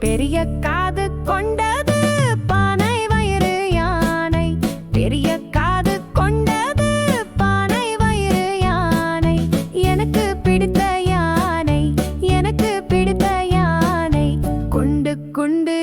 பெரிய காது கொண்டது பானை வயிறு யானை. பெரிய காது கொண்டது பானை வயிறு யானை. எனக்கு பிடித்த யானை எனக்கு பிடித்த யானை. குண்டு குண்டு